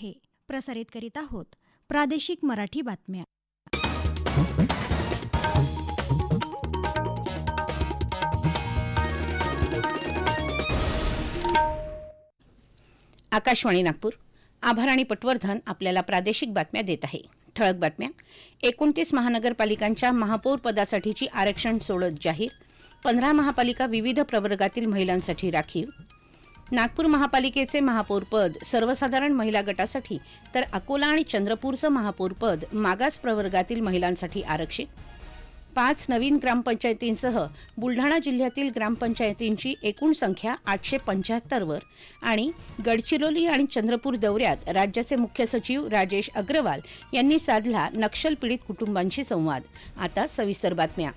हे प्रसारित करीत आहोत प्रादेशिक मराठी बातम्या. आकाशवाणी नागपूर. आभार आणि पटवर्धन आपल्याला प्रादेशिक बातम्या देत आहे. ठळक बातम्या. एकोणतीस महानगरपालिकांच्या महापौर पदासाठीची आरक्षण सोडत जाहीर. पंधरा महापालिका विविध प्रवर्गातील महिलांसाठी राखीव. नागपूर महापालिकेचे महापौरपद सर्वसाधारण महिला गटासाठी तर अकोला आणि चंद्रपूरचं महापौरपद मागास प्रवर्गातील महिलांसाठी आरक्षित. पाच नवीन ग्रामपंचायतींसह बुलढाणा जिल्ह्यातील ग्रामपंचायतींची एकूण संख्या आठशे पंच्याहत्तरवर आणि गडचिरोली आणि चंद्रपूर दौऱ्यात राज्याचे मुख्य सचिव राजेश अग्रवाल यांनी साधला नक्षलपीडित कुटुंबांशी संवाद. आता सविस्तर बातम्या.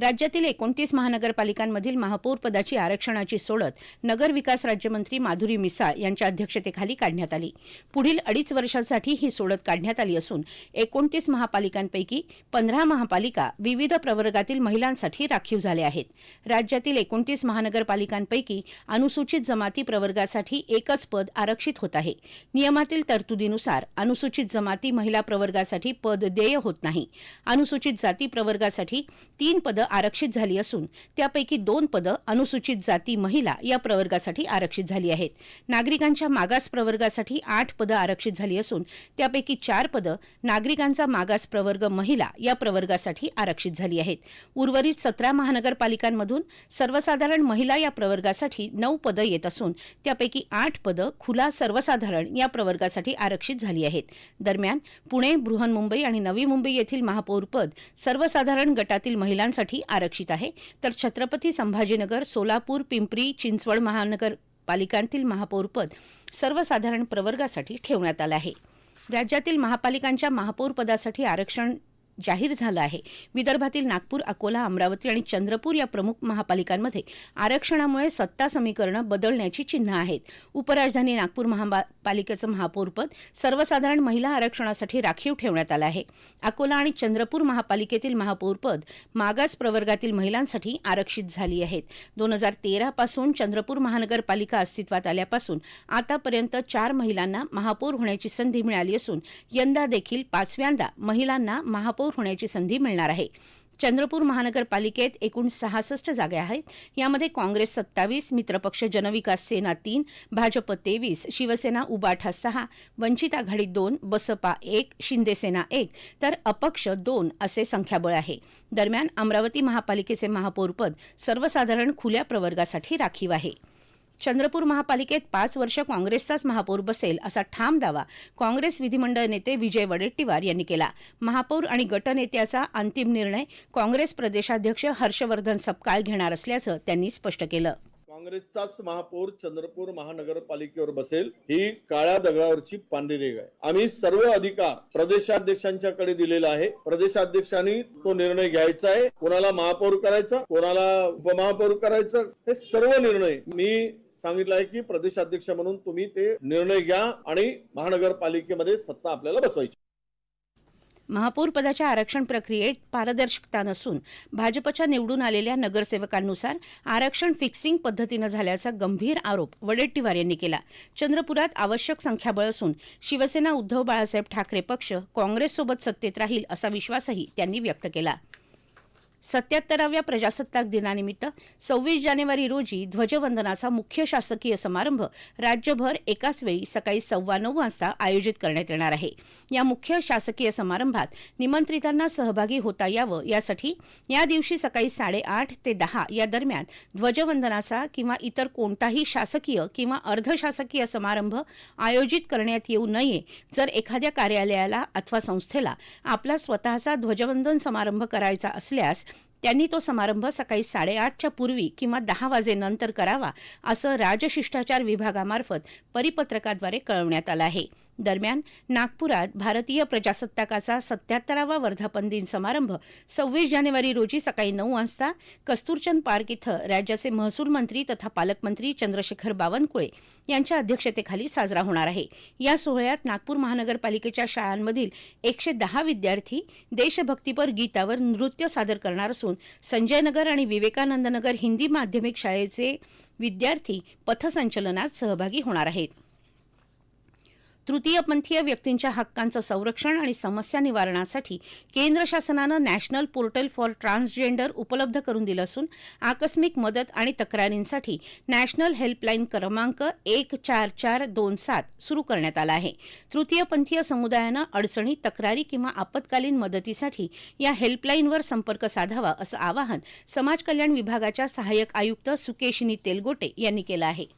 राज्यातील एकोणतीस महानगरपालिकांमधील महापौर पदाची आरक्षणाची सोडत नगर विकास राज्यमंत्री माधुरी मिसाळ यांच्या अध्यक्षतेखाली काढण्यात आली. पुढील अडीच वर्षांसाठी ही सोडत काढण्यात आली असून एकोणतीस महापालिकांपैकी पंधरा महापालिका विविध प्रवर्गातील महिलांसाठी राखीव झाल्या आहेत. राज्यातील एकोणतीस महानगरपालिकांपैकी अनुसूचित जमाती प्रवर्गासाठी एकच पद आरक्षित होत आहे. नियमातील तरतुदीनुसार अनुसूचित जमाती महिला प्रवर्गासाठी पद देय होत नाही. अनुसूचित जाती प्रवर्गासाठी तीन पदं आरक्षित झाली असून त्यापैकी दोन पदं अनुसूचित जाती महिला या प्रवर्गासाठी आरक्षित झाली आहेत. नागरिकांच्या मागास प्रवर्गासाठी आठ पदं आरक्षित झाली असून त्यापैकी चार पदं नागरिकांचा मागास प्रवर्ग महिला या प्रवर्गासाठी आरक्षित झाली आहेत. उर्वरित सतरा महानगरपालिकांमधून सर्वसाधारण महिला या प्रवर्गासाठी नऊ पदं येत असून त्यापैकी आठ पदं खुला सर्वसाधारण या प्रवर्गासाठी आरक्षित झाली आहेत. दरम्यान पुणे बृहन्मुंबई आणि नवी मुंबई येथील महापौरपद सर्वसाधारण गटातील महिलांसाठी आरक्षित आहे. तर छत्रपती संभाजीनगर सोलापूर पिंपरी चिंचवड महानगरपालिकांतील महापौरपद सर्वसाधारण प्रवर्गासाठी ठेवण्यात आलं आहे. राज्यातील महापालिकांच्या महापौरपदासाठी आरक्षण जाहीर झालं आहे. विदर्भातील नागपूर अकोला अमरावती आणि चंद्रपूर या प्रमुख महापालिकांमध्ये आरक्षणामुळे सत्ता समीकरणं बदलण्याची चिन्ह आहेत. उपराजधानी नागपूर महापालिकेचं महापौरपद सर्वसाधारण महिला आरक्षणासाठी राखीव ठेवण्यात आलं आहे. अकोला आणि चंद्रपूर महापालिकेतील महापौरपद मागास प्रवर्गातील महिलांसाठी आरक्षित झाली आहेत. दोन हजार तेरापासून चंद्रपूर महानगरपालिका अस्तित्वात आल्यापासून आतापर्यंत चार महिलांना महापौर होण्याची संधी मिळाली असून यंदा देखील पाचव्यांदा महिलांना महापौर होण्याची संधी मिळणार आहे चंद्रपूर महानगरपालिकेत एकूण सहासष्ट जागा आहेत. यामध्ये काँग्रेस सत्तावीस मित्रपक्ष जनविकास सेना तीन भाजप तेवीस शिवसेना उबाठा सहा वंचित आघाडी दोन बसपा एक शिंदेसेना एक तर अपक्ष दोन असे संख्याबळ आहे. दरम्यान अमरावती महापालिकेचे महापौरपद सर्वसाधारण खुल्या प्रवर्गासाठी राखीव आहे. चंद्रपूर महापालिकेत पाच वर्ष काँग्रेसचाच महापौर बसेल असा ठाम दावा काँग्रेस विधिमंडळ नेते विजय वडेट्टीवार यांनी केला. महापौर आणि गटनेत्याचा अंतिम निर्णय काँग्रेस प्रदेशाध्यक्ष हर्षवर्धन सपकाळ घेणार असल्याचं त्यांनी स्पष्ट केलं. काँग्रेसचाच महापौर चंद्रपूर महानगरपालिकेवर बसेल ही काळ्या दगडावरची पांढरी रेग आहे. आम्ही सर्व अधिकार प्रदेशाध्यक्षांच्याकडे दिलेला आहे. प्रदेशाध्यक्षांनी तो निर्णय घ्यायचा आहे. कोणाला महापौर करायचा कोणाला उपमहापौर करायचं हे सर्व निर्णय मी सांगितलं आहे की प्रदेशाध्यक्ष म्हणून तुम्ही ते निर्णय घ्या आणि महानगरपालिकेमध्ये सत्ता आपल्याला बसवायची. महापौर पदाच्या आरक्षण प्रक्रियेत पारदर्शकता नसून भाजपच्या निवडून आलेल्या नगरसेवकांनुसार आरक्षण फिक्सिंग पद्धतीनं झाल्याचा गंभीर आरोप वडेट्टीवार यांनी केला. चंद्रपुरात आवश्यक संख्याबळ असून शिवसेना उद्धव बाळासाहेब ठाकरे पक्ष काँग्रेससोबत सत्तेत राहील असा विश्वासही त्यांनी व्यक्त केला. सत्याहत्तराव्या प्रजासत्ताक दिनानिमित्त सव्वीस जानेवारी रोजी ध्वजवंदनाचा मुख्य शासकीय समारंभ राज्यभर एकाच वेळी सकाळी सव्वा नऊ वाजता आयोजित करण्यात येणार आहे. या मुख्य शासकीय समारंभात निमंत्रितांना सहभागी होता यावं यासाठी या दिवशी सकाळी साडेआठ ते दहा या दरम्यान ध्वजवंदनाचा किंवा इतर कोणताही शासकीय किंवा अर्धशासकीय समारंभ आयोजित करण्यात येऊ नये जर एखाद्या कार्यालयाला अथवा संस्थेला आपला स्वतःचा ध्वजवंदन समारंभ करायचा असल्यास त्यांनी तो समारंभ सकाळी साडेआठच्या पूर्वी किंवा दहा वाजेनंतर करावा असं राजशिष्टाचार विभागामार्फत परिपत्रकाद्वारे कळवण्यात आलं आहे. दरम्यान नागपुरात भारतीय प्रजासत्ताकाचा सत्याहत्तरावा वर्धापन दिन समारंभ सव्वीस जानेवारी रोजी सकाळी नऊ वाजता कस्तुरचंद पार्क इथं राज्याचे महसूल मंत्री तथा पालकमंत्री चंद्रशेखर बावनकुळे यांच्या अध्यक्षतेखाली साजरा होणार आहे. या सोहळ्यात नागपूर महानगरपालिकेच्या शाळांमधील एकशे दहा विद्यार्थी देशभक्तीपर गीतावर नृत्य सादर करणार असून संजयनगर आणि विवेकानंद नगर हिंदी माध्यमिक शाळेचे विद्यार्थी पथसंचलनात सहभागी होणार आहेत. तृतीयपंथीय व्यक्तींच्या हक्कांचं संरक्षण आणि समस्या निवारणासाठी केंद्र शासनानं नॅशनल पोर्टल फॉर ट्रान्सजेंडर उपलब्ध करून दिलं असून आकस्मिक मदत आणि तक्रारींसाठी नॅशनल हेल्पलाईन क्रमांक एक चार चार दोन सात सुरू करण्यात आला आहे. तृतीयपंथीय समुदायानं अडचणी तक्रारी किंवा आपत्कालीन मदतीसाठी या हेल्पलाईनवर संपर्क साधावा असं आवाहन समाज कल्याण विभागाच्या सहाय्यक आयुक्त सुकेशिनी तेलगोटे यांनी केलं आहे.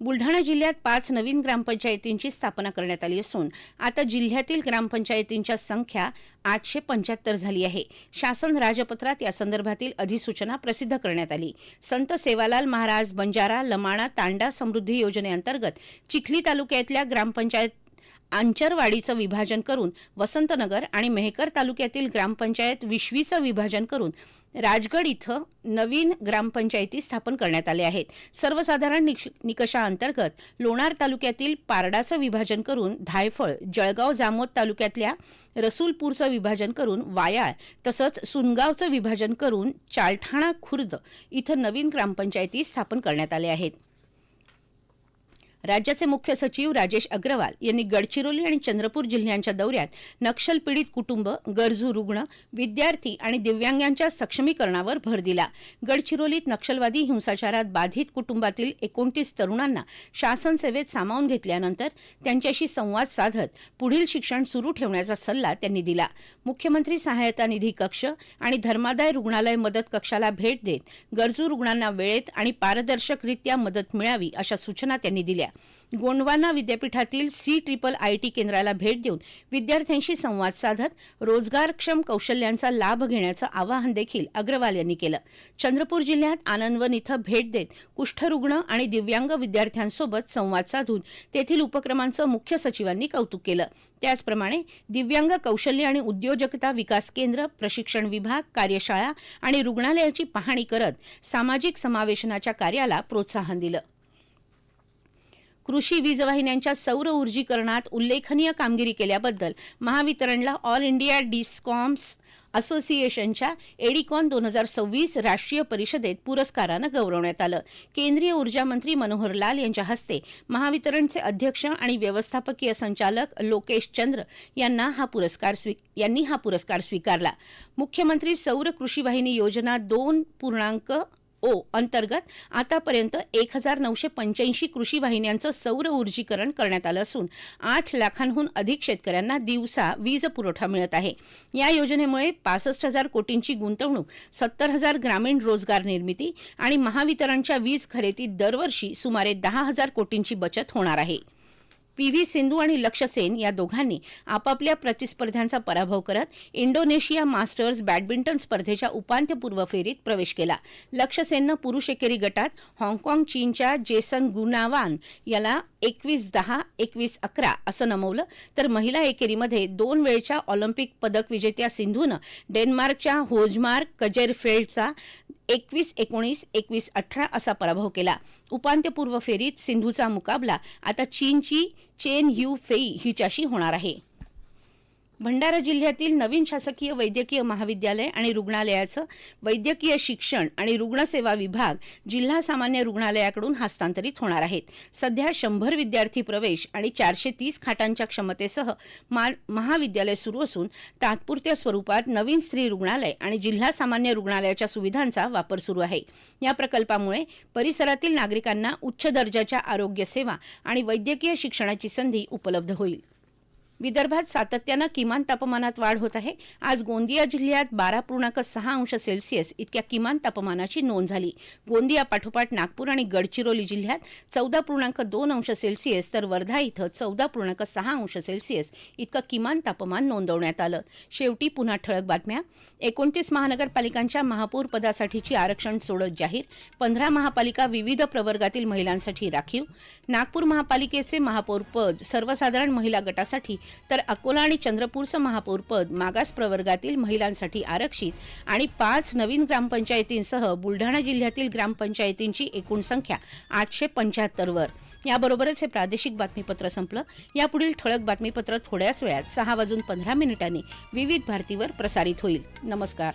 बुलढाणा जिल्ह्यात पाच नवीन ग्रामपंचायतींची स्थापना करण्यात आली असून आता जिल्ह्यातील ग्रामपंचायतींच्या संख्या आठशे पंच्याहत्तर झाली आहे. शासन राजपत्रात या संदर्भातील अधिसूचना प्रसिद्ध करण्यात आली. संत सेवालाल महाराज बंजारा लमाणा तांडा समृद्धी योजनेअंतर्गत चिखली तालुक्यातल्या ग्रामपंचायत आंचरवाडीचं विभाजन करून वसंतनगर आणि मेहकर तालुक्यातील ग्रामपंचायत विश्वीचं विभाजन करून राजगड इथं नवीन ग्रामपंचायती स्थापन करण्यात आले आहेत. सर्वसाधारण निश- निकषाअंतर्गत लोणार तालुक्यातील पारडाचं विभाजन करून धायफळ जळगाव जामोद तालुक्यातल्या रसूलपूरचं विभाजन करून वायाळ तसंच सुनगावचं विभाजन करून चालठाणा खुर्द इथं नवीन ग्रामपंचायती स्थापन करण्यात आले आहेत. राज्याचे मुख्य सचिव राजेश अग्रवाल यांनी गडचिरोली आणि चंद्रपूर जिल्ह्यांच्या दौऱ्यात नक्षलपीडित कुटुंब गरजू रुग्ण विद्यार्थी आणि दिव्यांगांच्या सक्षमीकरणावर भर दिला. गडचिरोलीत नक्षलवादी हिंसाचारात बाधित कुटुंबातील एकोणतीस तरुणांना शासन सेवेत सामावून घेतल्यानंतर त्यांच्याशी संवाद साधत पुढील शिक्षण सुरू ठेवण्याचा सल्ला त्यांनी दिला. मुख्यमंत्री सहायता निधी कक्ष आणि धर्मादाय रुग्णालय मदत कक्षाला भेट देत गरजू रुग्णांना वेळेत आणि पारदर्शकरित्या मदत मिळावी अशा सूचना त्यांनी दिल्या. गोंडवाना विद्यापीठातील सी ट्रिपल आयटी केंद्राला भेट देऊन विद्यार्थ्यांशी संवाद साधत रोजगारक्षम कौशल्यांचा लाभ घेण्याचं आवाहन देखील अग्रवाल यांनी केलं. चंद्रपूर जिल्ह्यात आनंदवन इथं भेट देत कुष्ठरुग्ण आणि दिव्यांग विद्यार्थ्यांसोबत संवाद साधून तेथील उपक्रमांचं मुख्य सचिवांनी कौतुक केलं. त्याचप्रमाणे दिव्यांग कौशल्य आणि उद्योजकता विकास केंद्र प्रशिक्षण विभाग कार्यशाळा आणि रुग्णालयाची पाहणी करत सामाजिक समावेशनाच्या कार्याला प्रोत्साहन दिलं. कृषी वीजवाहिन्यांच्या सौर ऊर्जीकरणात उल्लेखनीय कामगिरी केल्याबद्दल महावितरणला ऑल इंडिया डिस्कॉम्स असोसिएशनच्या एडिकॉन दोन हजार सव्वीस राष्ट्रीय परिषदेत पुरस्कारानं गौरवण्यात आलं. केंद्रीय ऊर्जा मंत्री मनोहर लाल यांच्या हस्ते महावितरणचे अध्यक्ष आणि व्यवस्थापकीय संचालक लोकेश चंद्र यांना हा पुरस्कार स्वी यांनी हा पुरस्कार स्वीकारला. मुख्यमंत्री सौर कृषी वाहिनी योजना दोन पूर्णांक ओ अंतर्गत आतापर्यंत एक हजार नऊशे पंच्याऐंशी कृषी वाहिन्यांचं सौर ऊर्जीकरण करण्यात आलं असून आठ लाखांहून अधिक शेतकऱ्यांना दिवसा वीज पुरवठा मिळत आहे. या योजनेमुळे पासष्ट हजार कोटींची गुंतवणूक सत्तर हजार ग्रामीण रोजगार निर्मिती आणि महावितरणच्या वीज खरेदीत दरवर्षी सुमारे दहा हजार कोटींची बचत होणार आहे. पी व्ही सिंधू आणि लक्ष्य सेन या दोघांनी आपापल्या प्रतिस्पर्ध्यांचा पराभव करत इंडोनेशिया मास्टर्स बॅडमिंटन स्पर्धेच्या उपांत्यपूर्व फेरीत प्रवेश केला. लक्ष्य सेननं पुरुष एकेरी गटात हाँगकाँग चीनच्या जेसन गुनावान याला एकवीस दहा एकवीस अकरा असं नमवलं. तर महिला एकेरीमध्ये दोन वेळच्या ऑलिम्पिक पदक विजेत्या सिंधूनं डेन्मार्कच्या होजमार्क कजेरफेल्डचा एकवीस एकोणीस एकवीस अठरा असा पराभव केला. उपांत्यपूर्व फेरीत सिंधूचा मुकाबला आता चीनची चेन यू फेई हिच्याशी होणार आहे. भंडारा जिल्ह्यातील नवीन शासकीय वैद्यकीय महाविद्यालय आणि रुग्णालयाचं वैद्यकीय शिक्षण आणि रुग्णसेवा विभाग जिल्हा सामान्य रुग्णालयाकडून हस्तांतरित होणार आहेत. सध्या शंभर विद्यार्थी प्रवेश आणि चारशे तीस खाटांच्या क्षमतेसह महाविद्यालय सुरू असून तात्पुरत्या स्वरूपात नवीन स्त्री रुग्णालय आणि जिल्हा सामान्य रुग्णालयाच्या सुविधांचा वापर सुरू आहे. या प्रकल्पामुळे परिसरातील नागरिकांना उच्च दर्जाच्या आरोग्य सेवा आणि वैद्यकीय शिक्षणाची संधी उपलब्ध होईल. विदर्भात सातत्यानं किमान तापमानात वाढ होत आहे. आज गोंदिया जिल्ह्यात बारा पूर्णांक सहा अंश सेल्सिअस इतक्या किमान तापमानाची नोंद झाली. गोंदिया पाठोपाठ नागपूर आणि गडचिरोली जिल्ह्यात चौदा पूर्णांक दोन अंश सेल्सिअस तर वर्धा इथं चौदा पूर्णांक सहा अंश सेल्सिअस इतकं किमान तापमान नोंदवण्यात आलं. शेवटी पुन्हा ठळक बातम्या. एकोणतीस महानगरपालिकांच्या महापौर पदासाठीची आरक्षण सोडत जाहीर. पंधरा महापालिका विविध प्रवर्गातील महिलांसाठी राखीव. नागपूर महापालिकेचे महापौर पद सर्वसाधारण महिला गटासाठी तर अकोला आणि चंद्रपूरचं महापौर पद मागास प्रवर्गातील महिलांसाठी आरक्षित आणि पाच नवीन ग्रामपंचायतींसह बुलढाणा जिल्ह्यातील ग्रामपंचायतींची एकूण संख्या आठशे पंच्याहत्तरवर. याबरोबरच हे प्रादेशिक बातमीपत्र संपलं. यापुढील ठळक बातमीपत्र थोड्याच वेळात सहा वाजून पंधरा मिनिटांनी विविध भारतीवर प्रसारित होईल. नमस्कार.